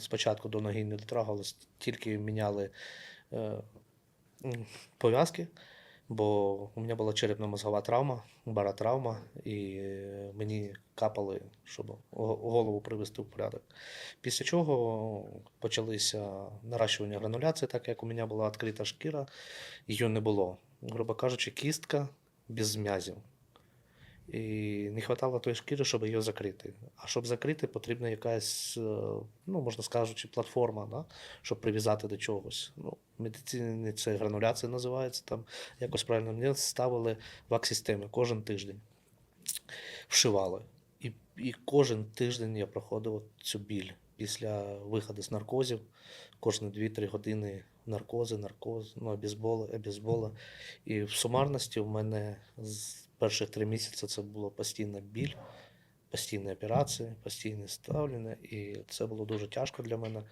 Спочатку до ноги не дотрагувалися, тільки міняли е, пов'язки, бо у мене була черепно-мозгова травма, баротравма, і е, мені капали, щоб голову привести в порядок. Після чого почалися наращування грануляції, так як у мене була відкрита шкіра, її не було. Грубо кажучи, кістка без м'язів. І не вистачало тої шкіри, щоб її закрити. А щоб закрити, потрібна якась, е, ну, можна сказати, платформа, да? щоб прив'язати до чогось. Ну, в медицині це грануляція називається, там якось правильно мені ставили вак-системи кожен тиждень. Вшивали. І, і кожен тиждень я проходив цю біль після виходу з наркозів. Кожні 2-3 години наркози, наркоз, ну, обізболи, обізболи. І в сумарності в мене перших три місяці це було постійна біль, постійні операції, постійне ставлення, і це було дуже тяжко для мене.